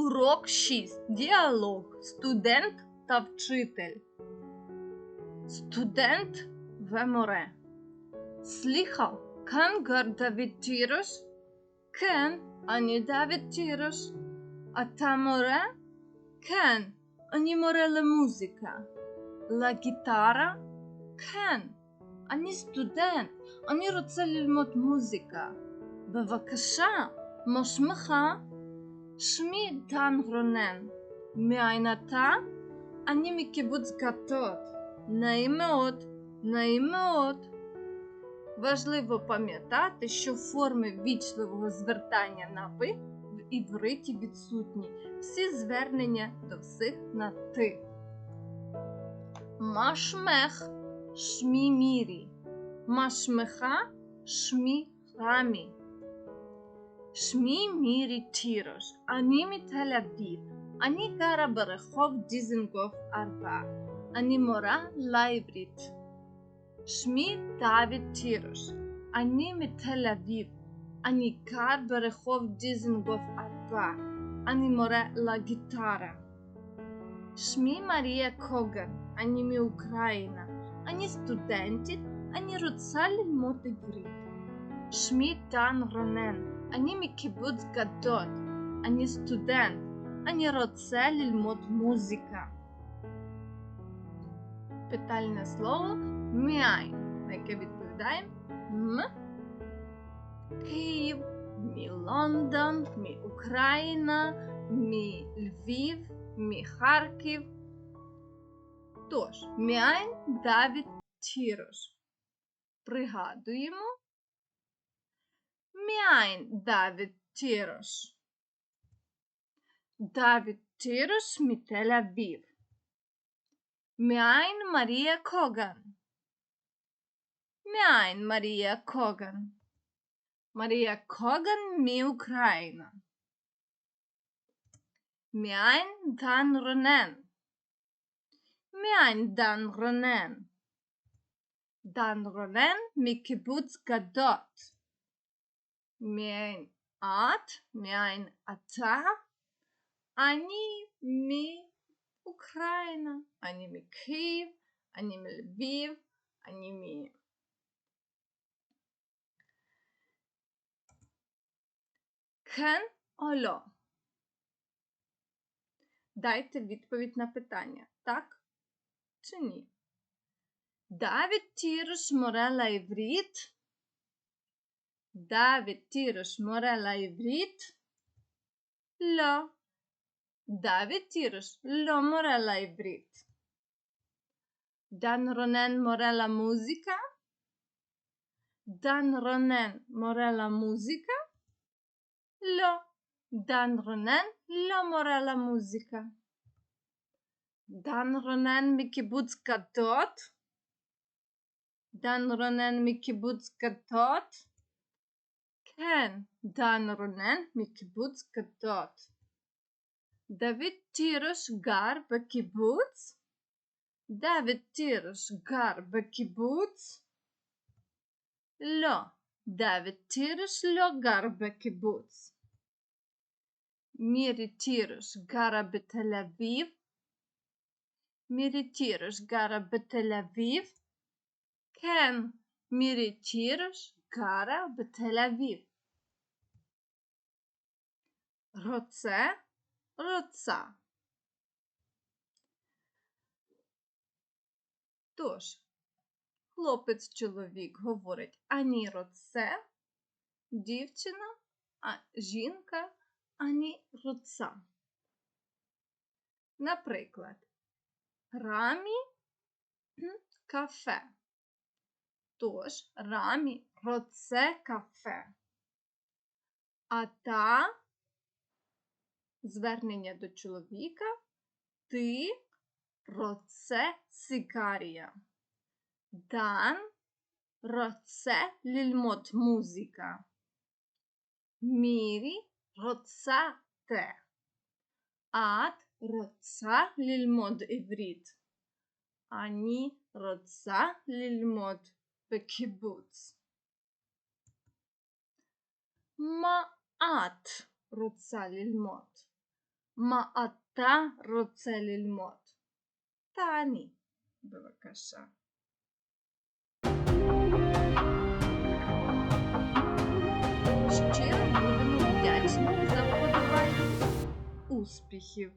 Урок 6. Діалог. Студент та вчитель. Студент веморе. Сліхав, кан гар Давид тірош? Кен, ані Давид тірош. А та море? Кен, ані море ла музика. Ла гітара? Кен, ані студент, ані רוצה ללמוד מוזיקה. בבקשה, מה שמך? שמי דן רונן, מאין אתה? אני מקיבוץ גתות. Нעים מאוד, нעים מאוד. Важливо пам'ятати, що форми вічливого звертання на ви в івриті відсутні. Всі звернення до всіх на ти. Машмех шмі мірі. Машмеха шмі храмі. שמי מירי תירוש, אני מתל אביב. אני גרה ברחוב דיזנגוף 4. אני מורה לעברית. שמי דוד תירוש, אני מתל אביב. אני גר ברחוב דיזנגוף 4. אני מורה לגיטרה. שמי מריה קוגן, אני מאוקראינה. אני סטודנטית, אני רוצה ללמוד עברית. שמי דן רונן, אני מקיבוץ גדות, אני סטודנט, אני רוצה ללמוד מוזיקה. Питальне слово м'яй, на яке відповідаємо м. Київ, мі Лондон, мі Україна, мі Львів, мі Харків. Тож, м'яй Давід Тірош. Пригадуємо. μειայն, David Tiros. David Tiros mit Tel Aviv. Mine Maria Kogan. Mein Maria Kogan. Maria Kogan mi Ukraina. Mein Dan Ronen. Mein Dan Ronen. Dan Ronen mi Kibbutz Gadot. מאין את, מאין אתה, אני מאוקראינה, אני מקייב, אני מלביב, אני מ... כן או לא? Дайте відповідь на питання, так чи ні? Давід Тірош Морела Івріт David Tiroš morala je biti L. David Tiroš, L morala je biti. Dan Ronen morala muzika. Dan Ronen morala muzika. L. Dan Ronen, L morala muzika. Dan Ronen mi kibucka tot. Dan Ronen mi kibucka tot. כן, דן רונן מקיבוץ גדות. דוד תירוש גר בקיבוץ? דוד תירוש גר בקיבוץ? לא, דוד תירוש לא גר בקיבוץ. מירי תירוש גרה בתל אביב? מירי תירוש גרה בתל אביב? כן, מירי תירוש גרה בתל אביב. Роце роца. Тож, хлопець чоловік говорить ані роце, дівчина, а жінка ані роца. Наприклад, рамі кафе. Тож рамі роце кафе. А та звернення до чоловіка. Ти роце сикарія. Дан роце лільмот музика. Мірі роца те. Ад роца лільмод івріт. Ані роца лільмод Ма ат роца лільмод. מה אתה רוצה ללמוד? תעני, בבקשה. Щиро будемо вдячні за вподобайки. Успіхів!